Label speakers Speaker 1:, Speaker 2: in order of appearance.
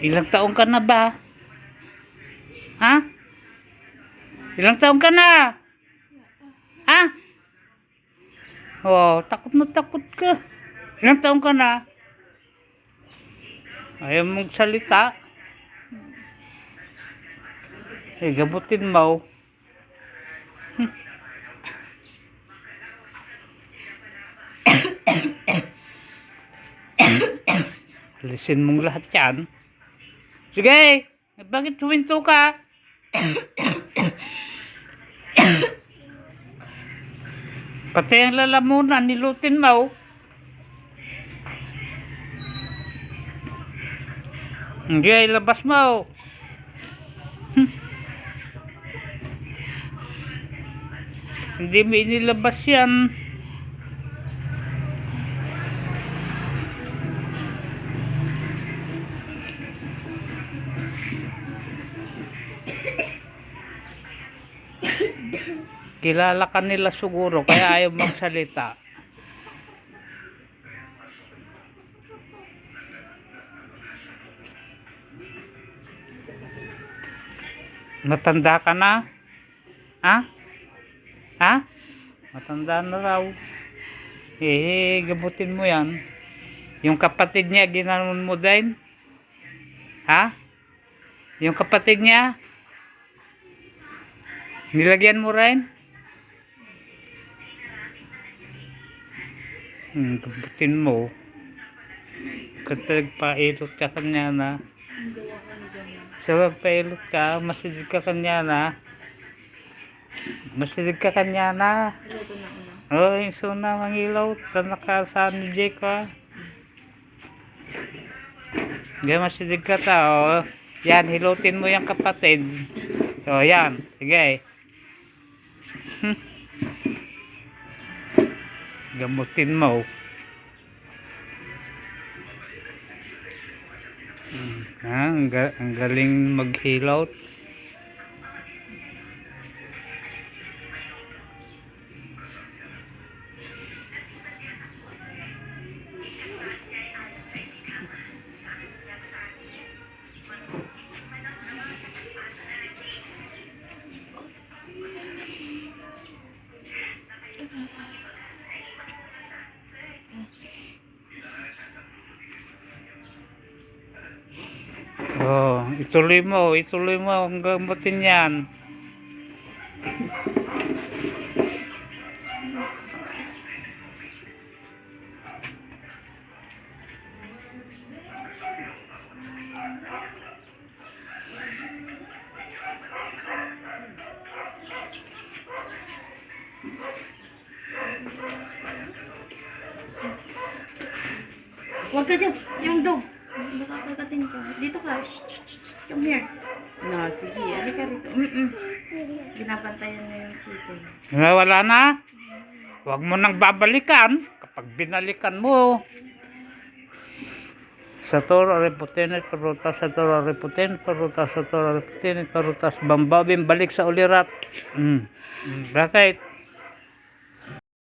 Speaker 1: Ilang taong ka na ba? Ha? Ilang taong ka na? Ha? Oh, takot na takot ka. Ilang taong ka na? Ayaw mong salita. Eh, gabutin mo. Hmm. Alisin mong lahat yan. Sige, bakit huminto ka? Pati ang lalamunan, nilutin mo. Hindi labas mo. Hindi mo inilabas yan. Kilala ka nila siguro kaya ayaw magsalita. Matanda ka na? Ha? Ha? Matanda na raw. Eh, gabutin mo yan. Yung kapatid niya, ginanon mo din? Ha? Yung kapatid niya? Nilagyan mo rin? Hmm, gabutin mo. Kasi pailot ka kanya na. So, pailot ka, masilig ka kanya na. Masilig ka kanya na.
Speaker 2: Una.
Speaker 1: Oh, yung suna ng ilaw, tanaka sa ni Jake ka. Hindi masilig ka ta, oh. Yan, hilutin mo yung kapatid. So, yan. Sige. Hmm. Gamutin mo. Hmm. Ah, ang, ga- ang galing maghilot. Oh, ituloy mo, ituloy mo ang gamutin yan.
Speaker 2: Huwag ka dyan. Yung dog. Baka kagatin ka. Dito ka. Come here. No, sige. Ano ka rito? Mm-mm. Binabantayan na yung chicken.
Speaker 1: Nawala na? Huwag mo nang babalikan. Kapag binalikan mo. Sa toro reputenet, parutas sa toro reputenet, parutas sa toro reputenet, parutas bambabim, balik sa ulirat. Mm. Mm, Bakit?